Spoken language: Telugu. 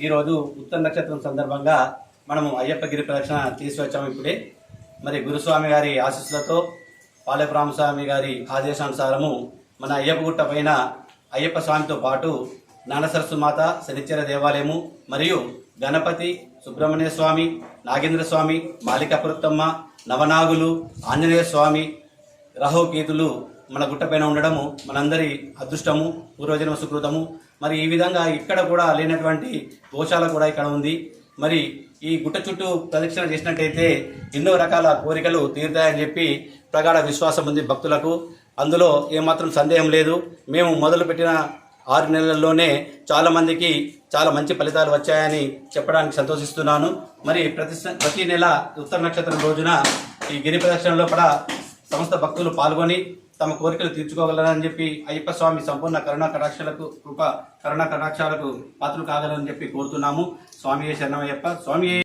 ఈరోజు ఉత్తర నక్షత్రం సందర్భంగా మనము అయ్యప్ప గిరి ప్రదక్షిణ తీసుకొచ్చాము ఇప్పుడే. మరి గురుస్వామి గారి ఆశీస్సులతో పాలెపరామస్వామి గారి ఆదేశానుసారము మన అయ్యప్ప గుట్ట పైన అయ్యప్ప స్వామితో పాటు నానసరస్సు మాత శనిచ్చర దేవాలయము మరియు గణపతి సుబ్రహ్మణ్య స్వామి నాగేంద్ర స్వామి మాలికాపురత్తమ్మ నవనాగులు ఆంజనేయ స్వామి రహోకీతులు మన గుట్టపైన ఉండడము మనందరి అదృష్టము పూర్వజన్మ సుకృతము. మరి ఈ విధంగా ఇక్కడ కూడా లేనటువంటి దోషాలు కూడా ఇక్కడ ఉంది. మరి ఈ గుట్ట చుట్టూ ప్రదక్షిణ చేసినట్టయితే ఎన్నో రకాల కోరికలు తీరుతాయని చెప్పి ప్రగాఢ విశ్వాసం ఉంది భక్తులకు. అందులో ఏమాత్రం సందేహం లేదు. మేము మొదలుపెట్టిన ఆరు నెలల్లోనే చాలామందికి చాలా మంచి ఫలితాలు వచ్చాయని చెప్పడానికి సంతోషిస్తున్నాను. మరి ప్రతి ప్రతి నెల ఉత్తర నక్షత్రం రోజున ఈ గిరి ప్రదక్షిణలో కూడా సమస్త భక్తులు పాల్గొని తమ కోరికలు తీర్చుకోగలరని చెప్పి అయ్యప్ప స్వామి సంపూర్ణ కరుణా కటాక్షాలకు కృప కరుణా కటాక్షాలకు పాత్రలు కాగలరని చెప్పి కోరుతున్నాము. స్వామి శరణమయ్యప్ప. స్వామి